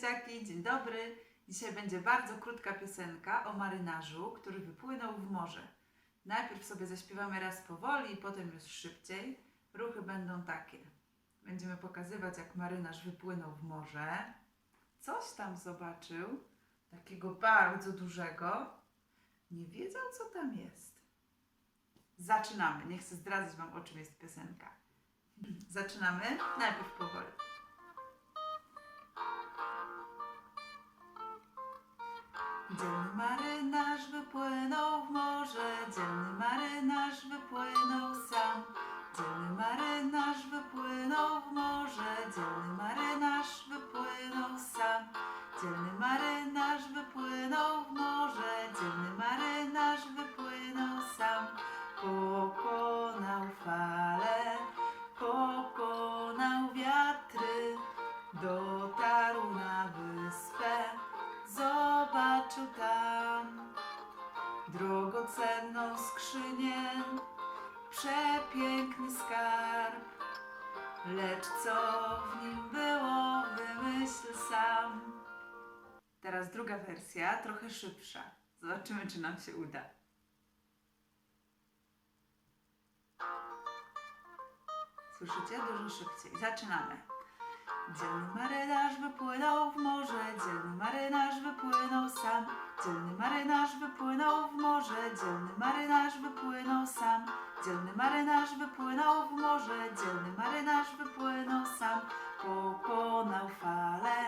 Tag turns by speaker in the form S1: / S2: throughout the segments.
S1: buziaki, dzień dobry. Dzisiaj będzie bardzo krótka piosenka o marynarzu, który wypłynął w morze. Najpierw sobie zaśpiewamy raz powoli, potem już szybciej. Ruchy będą takie. Będziemy pokazywać, jak marynarz wypłynął w morze. Coś tam zobaczył, takiego bardzo dużego. Nie wiedział, co tam jest. Zaczynamy. Nie chcę zdradzać Wam, o czym jest piosenka. Zaczynamy. Najpierw powoli. Dzielny marynarz wypłynął w morze, dzielny marynarz wypłynął sam. Dzielny marynarz wypłynął w morze, dzielny marynarz wypłynął sam. Dzielny marynarz drogocenną skrzynię, przepiękny skarb. Lecz co w nim było, wymyśl sam. Teraz druga wersja, trochę szybsza. Zobaczymy, czy nam się uda. Słyszycie? Dużo szybciej. Zaczynamy. Dzielny marynarz wypłynął w morze, dzielny marynarz wypłynął sam. Dzielny marynarz wypłynął w morze, dzielny marynarz wypłynął sam. Dzielny marynarz wypłynął w morze, dzielny marynarz wypłynął sam. Pokonał fale,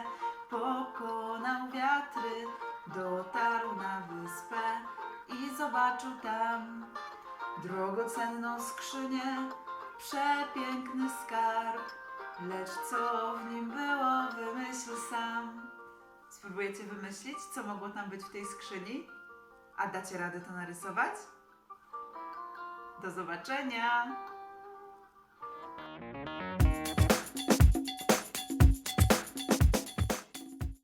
S1: pokonał wiatry, dotarł na wyspę i zobaczył tam drogocenną skrzynię, przepiękny skarb. Lecz co w nim było. Spróbujecie wymyślić, co mogło tam być w tej skrzyni? A dacie radę to narysować? Do zobaczenia!